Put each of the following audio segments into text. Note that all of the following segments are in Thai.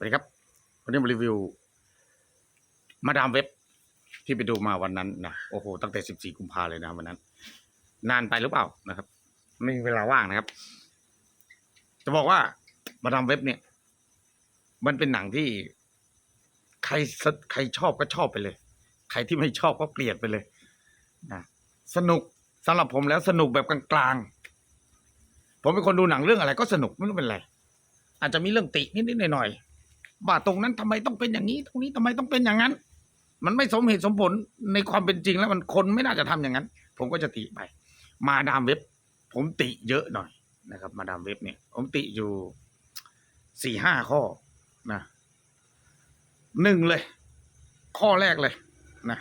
สวัสดีครับ วันนี้มารีวิว มาดามเว็บที่ไปดูมาวันนั้นนะโอ้โห ตั้งแต่14กุมภาเลยนะวันนั้น นานไปหรือเปล่านะครับ ไม่มีเวลาว่างนะครับ จะบอกว่ามาดามเว็บเนี่ย มันเป็นหนังที่ ใครใครชอบก็ชอบไปเลย ใครที่ไม่ชอบก็เกลียดไปเลยนะสนุกสำหรับผมแล้วสนุกแบบกลางๆผมเป็นคนดูหนังเรื่องอะไรก็สนุกไม่รู้เป็นไรอาจจะมีเรื่องตินิดๆหน่อยๆ ว่าตรงนั้นทำไมต้องเป็นอย่างนี้ ตรงนี้ทำไมต้องเป็นอย่างนั้น มันไม่สมเหตุสมผลในความเป็นจริงแล้วมันคนไม่น่าจะทำอย่างนั้น ผมก็จะติไป มาดามเว็บ ผมติเยอะหน่อยนะครับ มาดามเว็บเนี่ย ผมติอยู่สี่ห้าข้อนะหนึ่งเลย ข้อแรกเลยนะ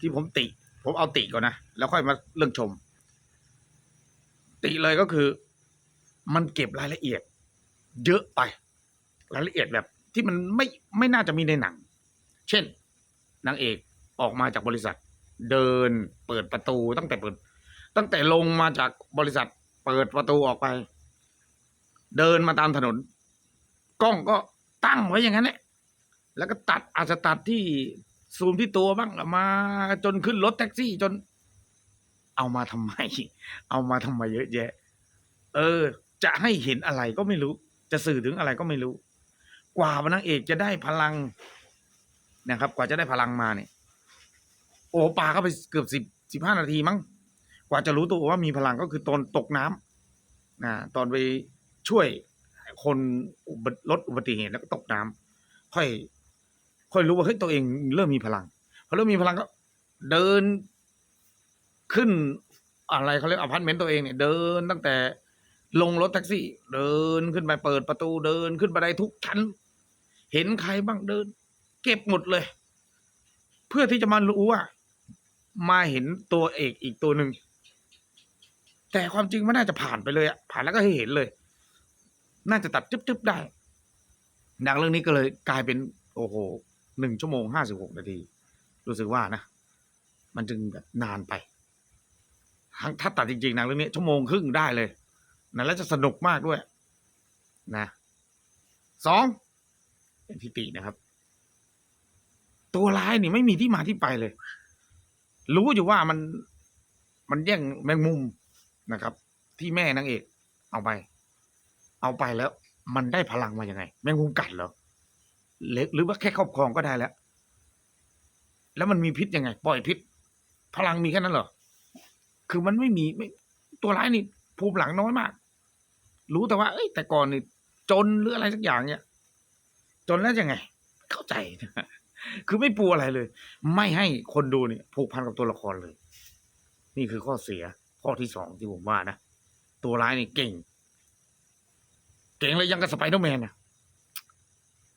ที่ผมติ ผมเอาติก่อนนะ แล้วค่อยมาเรื่องชม ติเลยก็คือ มันเก็บรายละเอียด เยอะไป รายละเอียดแบบ ที่มันไม่ไม่น่าจะมีในหนัง เช่นนางเอกออกมาจากบริษัท เดินเปิดประตูตั้งแต่เปิด ตั้งแต่ลงมาจากบริษัท เปิดประตูออกไป เดินมาตามถนน กล้องก็ตั้งไว้อย่างนั้นแหละแล้วก็ตัดอาจจะตัดที่ซูมที่ตัวบ้างมา จนขึ้นรถแท็กซี่จน เอามาทำไม เอามาทำไมเยอะแยะ เออ จะให้เห็นอะไรก็ไม่รู้ จะสื่อถึงอะไรก็ไม่รู้ กว่านางเอกจะได้พลังนะครับ กว่าจะได้พลังมาเนี่ย โอ้ปาเข้าไปเกือบสิบสิบห้านาทีมั้งกว่าจะรู้ตัวว่ามีพลังก็คือตอนตกน้ำนะตอนไปช่วยคนรถอุบัติเหตุแล้วก็ตกน้ำค่อย ค่อยรู้ว่าเฮ้ยตัวเองเริ่มมีพลังพอเริ่มมีพลังก็ เดินขึ้นอะไรเขาเรียกอพาร์ตเมนต์ตัวเองเนี่ยเดินตั้งแต่ ลงรถแท็กซี่ เดินขึ้นไปเปิดประตูเดินขึ้นบันไดทุกชั้น เห็นใครบ้างเดิน เก็บหมดเลย เพื่อที่จะมารู้ว่า มาเห็นตัวเอกอีกตัวหนึ่งแต่ความจริงมันน่าจะผ่านไปเลยอะผ่านแล้วก็ให้เห็นเลย น่าจะตัดจึ๊บๆได้หนังเรื่องนี้ก็เลยกลายเป็น โอ้โหหนึ่งชั่วโมงห้าสิบหกนาที รู้สึกว่านะ มันจึงแบบนานไปถ้าตัดจริงๆหนังเรื่องนี้ชั่วโมงครึ่งได้เลย นะแล้วจะสนุกมากด้วย นะสองเป็นพิตินะครับ ตัวร้ายนี่ไม่มีที่มาที่ไปเลย รู้อยู่ว่ามันมันแย่งแมงมุมนะครับ ที่แม่นางเอก เอาไป เอาไปแล้ว มันได้พลังมาอย่างไง แมงมุมกัดเหรอหรือหรือว่าแค่ครอบครองก็ได้แล้ว แล้วมันมีพิษยังไง ปล่อยพิษ พลังมีแค่นั้นเหรอ คือมันไม่มีไม่ตัวร้ายนี่ภูมิหลังน้อยมาก รู้แต่ว่า เอ้ย แต่ก่อนนี่จนหรืออะไรสักอย่างเนี่ยจนแล้วยังไง เข้าใจคือไม่ปูอะไรเลย ไม่ให้คนดูเนี่ยผูกพันกับตัวละครเลย นี่คือข้อเสีย ข้อที่สองที่ผมว่านะตัวร้ายนี่เก่ง เก่งเลยยังกับสไปเดอร์แมนนะ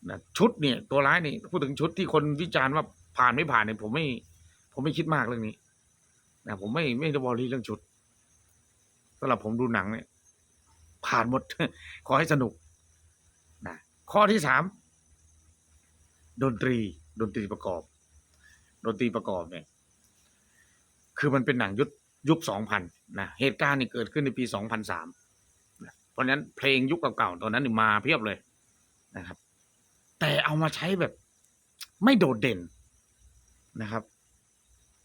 นะชุดเนี่ย ตัวร้ายนี่พูดถึงชุดที่คนวิจารณ์ว่าผ่านไม่ผ่านเนี่ยผมไม่ ผมไม่คิดมากเรื่องนี้นะผมไม่ไม่ได้บอรี่เรื่องชุดสำหรับผมดูหนังเนี่ย ผ่านหมด ขอให้สนุกนะข้อที่สามดนตรีดนตรีประกอบ ดนตรีประกอบเนี่ย คือมันเป็นหนังยุคยุคสองพันนะเหตุการณ์นี่เกิดขึ้นในปีสองพันสามเพราะนั้นเพลงยุคเก่าๆตอนนั้นมาเพียบเลยนะครับ แต่เอามาใช้แบบไม่โดดเด่นนะครับ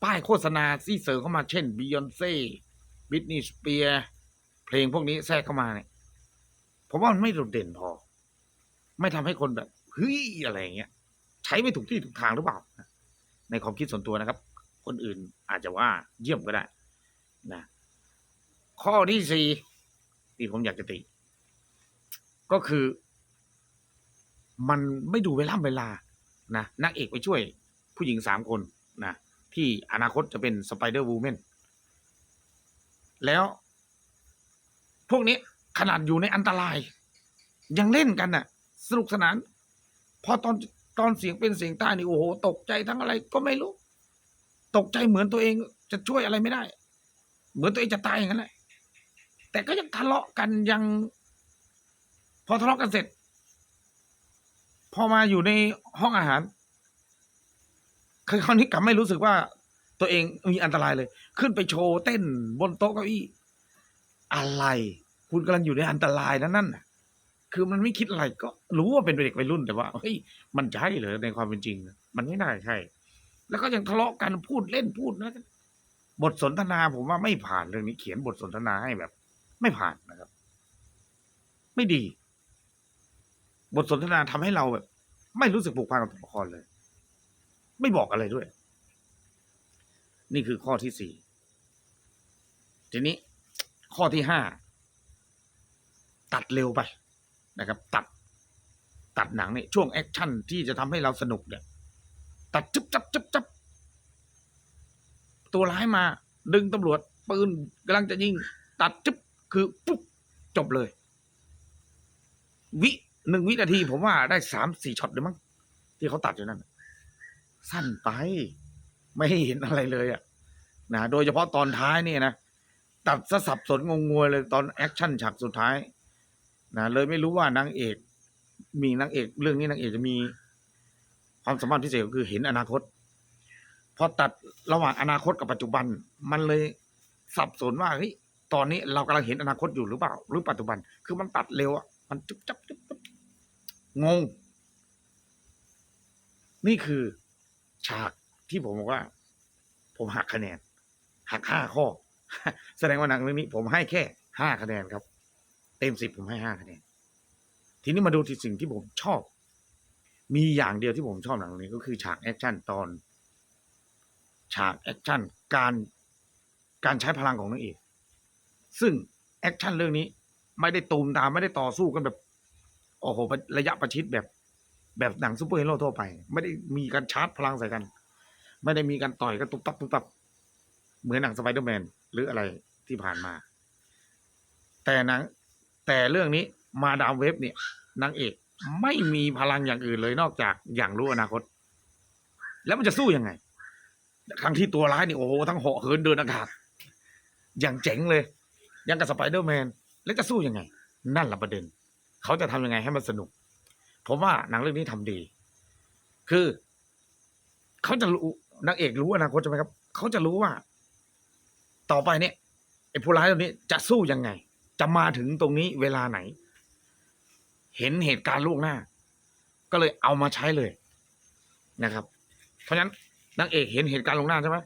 ป้ายโฆษณาที่เสริมเข้ามาเช่นบิยอนเซ่บิทนีสเปีย เพลงพวกนี้แทรกเข้ามาเนี่ยผมว่ามันไม่โดดเด่นพอ ไม่ทำให้คนแบบเฮ้ยอะไรอย่างเงี้ย ใช้ไม่ถูกที่ถูกทางหรือเปล่า ในความคิดส่วนตัวนะครับ คนอื่นอาจจะว่าเยี่ยมก็ได้นะข้อที่สี่ที่ผมอยากจะติ ก็คือ มันไม่ดูเวลาเวลานะนักเอกไปช่วยผู้หญิงสามคนนะที่อนาคตจะเป็นสไปเดอร์วูแมนแล้ว พวกนี้ขนาดอยู่ในอันตราย ยังเล่นกันน่ะ สนุกสนาน พอตอนตอนเสียงเป็นเสียงใต้นี่โอ้โห ตกใจทั้งอะไรก็ไม่รู้ ตกใจเหมือนตัวเองจะช่วยอะไรไม่ได้ เหมือนตัวเองจะตายอย่างนั้นแหละแต่ก็ยังทะเลาะกันยัง พอทะเลาะกันเสร็จ พอมาอยู่ในห้องอาหารคือคราวนี้กลับไม่รู้สึกว่าตัวเองมีอันตรายเลย ขึ้นไปโชว์เต้นบนโต๊ะเก้าอี้ อะไร คุณกำลังอยู่ในอันตรายนะนั่นน่ะ คือมันไม่คิดอะไรก็รู้ว่าเป็นเด็กวัยรุ่นแต่ว่าเฮ้ยมันใช่เหรอในความเป็นจริง มันไม่น่าใช่ แล้วก็ยังทะเลาะกันพูดเล่นพูดนะบทสนทนาผมว่าไม่ผ่านเรื่องนี้เขียนบทสนทนาให้แบบ ไม่ผ่านนะครับ ไม่ดี บทสนทนาทำให้เราแบบ ไม่รู้สึกผูกพันกับตัวละครเลย ไม่บอกอะไรด้วย นี่คือข้อที่สี่ทีนี้ ข้อที่ห้าตัดเร็วไปนะครับ ตัด ตัดหนังเนี่ยช่วงแอคชั่นที่จะทำให้เราสนุกเนี่ย ตัดจุ๊บจับจุ๊บจับตัวร้ายมา ดึงตำรวจปืนกำลังจะยิง ตัดจุ๊บคือปุ๊บจบเลย วิหนึ่งวินาทีผมว่าได้สามสี่ช็อตเลยมั้งที่เขาตัดอยู่นั่นสั้นไป ไม่เห็นอะไรเลยอะนะโดยเฉพาะตอนท้ายเนี่ยนะ ตัดซะสับสนงงงวยเลยตอนแอคชั่นฉากสุดท้ายนะเลยไม่รู้ว่านางเอก มีนางเอก เรื่องนี้นางเอกจะมี ความสามารถพิเศษก็คือเห็นอนาคตพอตัดระหว่างอนาคตกับปัจจุบัน มันเลยสับสนว่าเฮ้ยตอนนี้เรากำลังเห็นอนาคตอยู่หรือเปล่า หรือปัจจุบัน คือมันตัดเร็วอะมันจุ๊บจับจุ๊บจับงง นี่คือฉากที่ผมบอกว่า ผมหักคะแนนหักห้าข้อ แสดงว่าหนังเรื่องนี้ผมให้แค่ห้าคะแนนครับ เต็มสิบผมให้ห้าคะแนน ทีนี้มาดูที่สิ่งที่ผมชอบ มีอย่างเดียวที่ผมชอบหนังเรื่องนี้ก็คือฉากแอคชั่นตอน ฉากแอคชั่นการการใช้พลังของนางเอก ซึ่งแอคชั่นเรื่องนี้ ไม่ได้ตูมตามไม่ได้ต่อสู้กันแบบโอ้โหระยะประชิดแบบแบบหนังซูเปอร์ฮีโร่ทั่วไป ไม่ได้มีการชาร์จพลังใส่กัน ไม่ได้มีการต่อยกันตุบตับตุบตับ เหมือนหนังสไปเดอร์แมน หรืออะไรที่ผ่านมา แต่หนังแต่เรื่องนี้มาดามเว็บเนี่ยนางเอกไม่มีพลังอย่างอื่นเลยนอกจากอย่างรู้อนาคต แล้วมันจะสู้ยังไงทั้งที่ตัวร้ายนี่โอ้โหทั้งเหาะเหินเดินอากาศอย่างเจ๋งเลย ยังกับสไปเดอร์แมนแล้วจะสู้ยังไง นั่นแหละประเด็น เขาจะทำยังไงให้มันสนุก ผมว่าหนังเรื่องนี้ทำดี คือ เขาจะรู้นางเอกรู้อนาคตใช่ไหมครับ เขาจะรู้ว่า ต่อไปเนี่ยไอ้ผู้ร้ายตัวนี้จะสู้ยังไง จะมาถึงตรงนี้เวลาไหน เห็นเหตุการณ์ล่วงหน้า ก็เลยเอามาใช้เลยนะครับ เพราะฉะนั้นนางเอกเห็นเหตุการณ์ล่วงหน้าใช่ไหม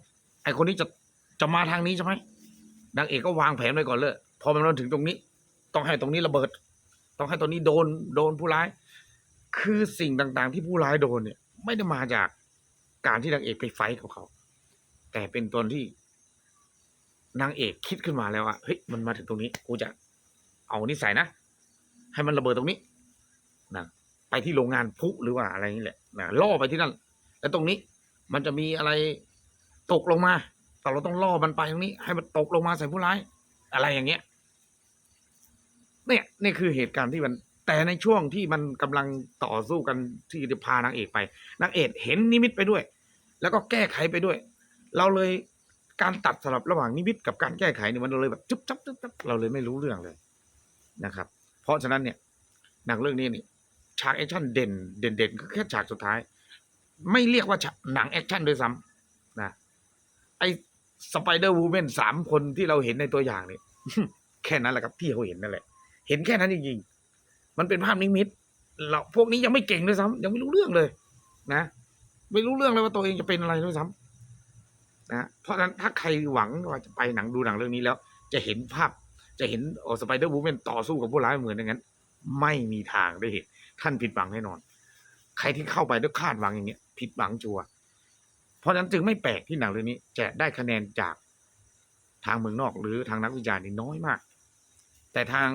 ไอ้คนนี้จะจะมาทางนี้ใช่ไหมนางเอกก็วางแผนไว้ก่อนเลยพอมันมาถึงตรงนี้ ต้องให้ตรงนี้ระเบิด ต้องให้ตรงนี้โดนโดนผู้ร้าย คือสิ่งต่างๆ ที่ผู้ร้ายโดนเนี่ย ไม่ได้มาจากการที่นางเอกไปไฟท์กับเขา แต่เป็นตอนที่ นางเอกคิดขึ้นมาแล้วว่าเฮ้ยมันมาถึงตรงนี้กูจะเอานี่ใส่นะ ให้มันระเบิดตรงนี้นะไปที่โรงงานพุหรือว่าอะไรนี่แหละนะล่อไปที่นั่น แล้วตรงนี้มันจะมีอะไรตกลงมา แต่เราต้องล่อมันไปตรงนี้ ให้มันตกลงมาใส่ผู้ร้าย อะไรอย่างเงี้ย เนี่ยนี่คือเหตุการณ์ที่มัน แต่ในช่วงที่มันกำลังต่อสู้กันที่จะพานางเอกไปนางเอกเห็นนิมิตไปด้วย แล้วก็แก้ไขไปด้วย เราเลย การตัดสลับระหว่างนิมิตกับการแก้ไขเนี่ยมันเลยแบบจุ๊บจับจุ๊บจับเราเลยไม่รู้เรื่องเลยนะครับ เพราะฉะนั้นเนี่ยหนังเรื่องนี้นี่ฉากแอคชั่นเด่นเด่นเด่นก็แค่ฉากสุดท้าย ไม่เรียกว่าฉากหนังแอคชั่นด้วยซ้ำนะไอสไปเดอร์วูแมนสามคนที่เราเห็นในตัวอย่างเนี่ยแค่นั้นแหละครับที่เขาเห็นนั่นแหละ เห็นแค่นั้นจริงๆมันเป็นภาพนิมิตเราพวกนี้ยังไม่เก่งด้วยซ้ำยังไม่รู้เรื่องเลย นะ ไม่รู้เรื่องเลยว่าตัวเองจะเป็นอะไรด้วยซ้ำ นะเพราะฉะนั้นถ้าใครหวังว่าจะไปหนังดูหนังเรื่องนี้แล้ว จะเห็นภาพจะเห็นโอสไปเดอร์วูแมนต่อสู้กับผู้ร้ายเหมือนอย่างนั้น ไม่มีทางได้เห็น ท่านผิดหวังแน่นอน ใครที่เข้าไปด้วยคาดหวังอย่างเงี้ย ผิดหวังชัวเพราะฉะนั้นจึงไม่แปลกที่หนังเรื่องนี้ จะได้คะแนนจากทางเมืองนอกหรือทางนักวิจารณ์นี่น้อยมาก แต่ทาง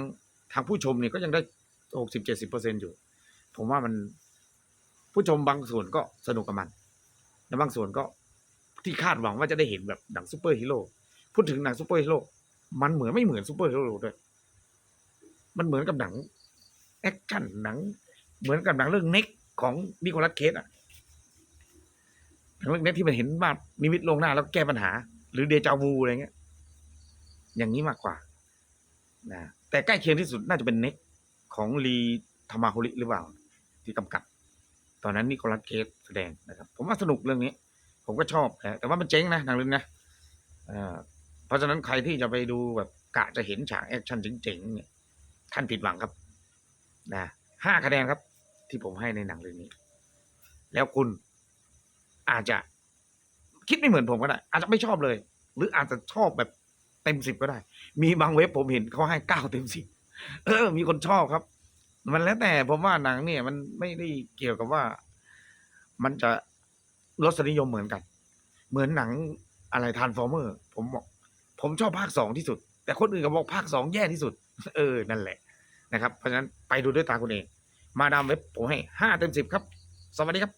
ทางผู้ชมเนี่ยก็ยังได้หกสิบเจ็ดสิบเปอร์เซ็นอยู่ ผมว่ามันผู้ชมบางส่วนก็สนุกกับมัน และบางส่วนก็ ที่คาดหวังว่าจะได้เห็นแบบหนังซูเปอร์ฮีโร่พูดถึงหนังซูเปอร์ฮีโร่มันเหมือนไม่เหมือนซูเปอร์ฮีโร่ด้วยมันเหมือนกับหนังแอคชั่นหนัง เหมือนกับหนังเรื่องเน็กของนิโคลัสเคสอะหนังเรื่องเน็กที่มันเห็นว่านิมิตลงหน้าแล้วแก้ปัญหา หรือเดจาวูอะไรเงี้ย อย่างนี้มากกว่านะแต่ใกล้เคียงที่สุดน่าจะเป็นเน็กของลีธามาโฮลิหรือเปล่า ที่กำกับ ตอนนั้นนิโคลัสเคสแสดงนะครับ ผมว่าสนุกเรื่องนี้ ผมก็ชอบนะแต่ว่ามันเจ๊งนะหนังเรื่องนี้เอ่อเพราะฉะนั้นใครที่จะไปดูแบบกะจะเห็นฉากแอคชั่นเจ๋งๆเนี่ยท่านผิดหวังครับนะห้าคะแนนครับ ที่ผมให้ในหนังเรื่องนี้ แล้วคุณอาจจะคิดไม่เหมือนผมก็ได้ อาจจะไม่ชอบเลย หรืออาจจะชอบแบบเต็มสิบก็ได้ มีบางเว็บผมเห็นเขาให้เก้าเต็มสิบเออ มีคนชอบครับ มันแล้วแต่ผมว่าหนังเนี่ย มันไม่ได้เกี่ยวกับว่า มันจะ รสนิยมเหมือนกัน เหมือนหนังอะไรทานฟอร์เมอร์ ผมบอก ผมชอบภาคสองที่สุด แต่คนอื่นก็บอกภาคสองแย่ที่สุด เออ นั่นแหละนะครับ เพราะฉะนั้นไปดูด้วยตาคุณเอง มาดามเว็บผมให้ห้าเต็มสิบครับ สวัสดีครับ